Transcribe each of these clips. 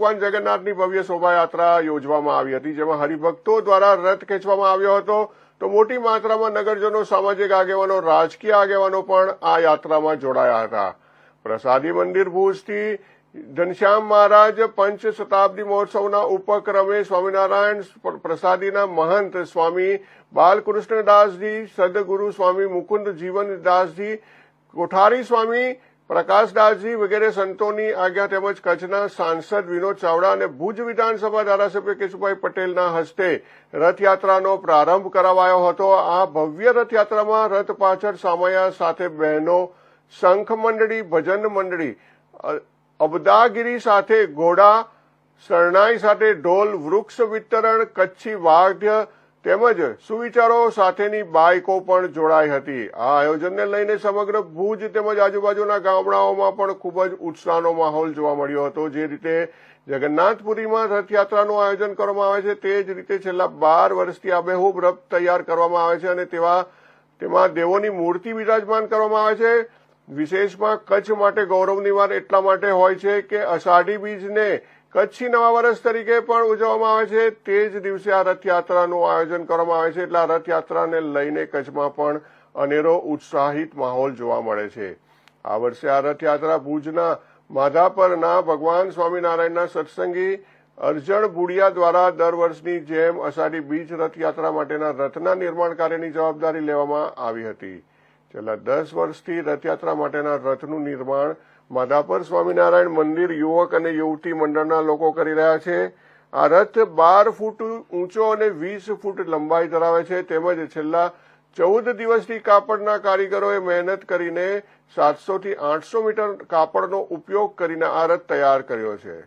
ભગવાન જગન્નાથની ભવ્ય શોભાયાત્રા યોજવામાં આવી હતી, જેમાં હરિભક્તો દ્વારા રથ ખેંચવામાં આવ્યો હતો. તો મોટી માત્રામાં નગરજનો, સામાજિક આગેવાનો, રાજકીય આગેવાનો પણ આ યાત્રામાં જોડાયા હતા. પ્રસાદી મંદિર ભુજથી ઘનશ્યામ મહારાજ પંચ શતાબ્દી મહોત્સવના ઉપક્રમે સ્વામિનારાયણ પ્રસાદીના મહંત સ્વામી બાલકૃષ્ણદાસજી, સદગુરુ સ્વામી મુકુંદ જીવનદાસજી, કોઠારી સ્વામી પ્રકાશદાસજી વગેરે સંતોની આજ્ઞા તેમજ કચ્છના સાંસદ વિનોદ ચાવડા અને ભુજ વિધાનસભા ધારાસભ્ય કેશુભાઈ પટેલના હસ્તે રથયાત્રાનો પ્રારંભ કરાવાયો હતો. આ ભવ્ય રથયાત્રામાં રથ પાછળ સામયા સાથે બહેનો, શંખ મંડળી, ભજન મંડળી અબદાગીરી સાથે ઘોડા, શરણાઈ સાથે ઢોલ, વૃક્ષ વિતરણ, કચ્છી વાદ્ય તેમજ સુવિચારો સાથેની બાઇકો પણ જોડાઈ હતી. આ આયોજનને લઈને સમગ્ર ભુજ તેમજ આજુબાજુના ગામડાઓમાં પણ ખૂબ જ ઉત્સાહનો માહોલ જોવા મળ્યો હતો. જે રીતે જગન્નાથપુરીમાં રથયાત્રાનું આયોજન કરવામાં આવે છે, તે જ રીતે છેલ્લા બાર વર્ષથી આબેહૂબ રથ તૈયાર કરવામાં આવે છે અને તેવા, તેમાં દેવોની મૂર્તિ બિરાજમાન કરવામાં આવે છે. વિશેષમાં કચ્છ માટે ગૌરવની વાત એટલા માટે હોય છે કે અષાઢી બીજને કચ્છી નવા વર્ષ તરીકે પણ ઉજવવામાં આવે છે. તે જ દિવસે આ રથયાત્રાનું આયોજન કરવામાં આવે છે. એટલે આ રથયાત્રાને લઈને કચ્છમાં પણ અનેરો ઉત્સાહિત માહોલ જોવા મળે છે. આ વર્ષે આ રથયાત્રા ભુજના માધાપરના ભગવાન સ્વામિનારાયણના સત્સંગી અર્જણ ભુડિયા દ્વારા દર વર્ષની જેમ અષાઢી બીજ રથયાત્રા માટેના રથના નિર્માણ કાર્યની જવાબદારી લેવામાં આવી હતી. છેલ્લા દસ વર્ષથી રથયાત્રા માટેના રથનું નિર્માણ માધાપર સ્વામિનારાયણ મંદિર યુવક અને યુવતી મંડળના લોકો કરી રહ્યા છે. આ રથ બાર ફૂટ ઊંચો અને વીસ ફૂટ લંબાઈ ધરાવે છે. તેમજ છેલ્લા ચૌદ દિવસથી કાપડના કારીગરોએ મહેનત કરીને સાતસો થી આઠસો મીટર કાપડનો ઉપયોગ કરીને આ રથ તૈયાર કર્યો છે.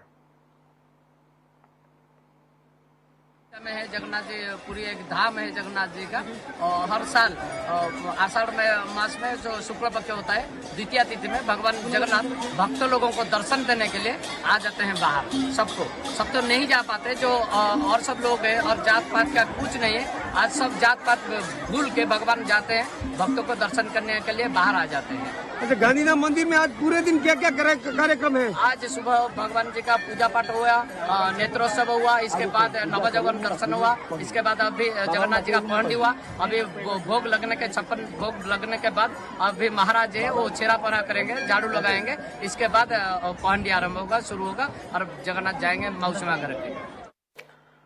में है जगन्नाथ जी, पूरी एक धाम है जगन्नाथ जी का। और हर साल आषाढ़ में, मास में जो शुक्ल पक्ष होता है, द्वितीय तिथि में भगवान जगन्नाथ भक्त लोगों को दर्शन देने के लिए आ जाते हैं बाहर सबको। सब तो नहीं जा पाते, जो और सब लोग हैं, और जात पात का कुछ नहीं है। आज सब जात पात भूल के भगवान जाते हैं भक्तों को दर्शन करने के लिए बाहर आ जाते हैं। अच्छा गांधीधाम मंदिर में आज पूरे दिन क्या क्या कार्यक्रम है? आज सुबह भगवान जी का पूजा पाठ हुआ नेत्रोत्सव हुआ इसके बाद नवजवन दर्शन हुआ इसके बाद अभी जगन्नाथ जी का पहंडी हुआ अभी भोग लगने के छप्पन भोग लगने के बाद अभी महाराज है वो छेरा पहरा करेंगे झाड़ू लगाएँगे इसके बाद पहंडी आरंभ होगा शुरू होगा और जगन्नाथ जाएँगे मौसमा पे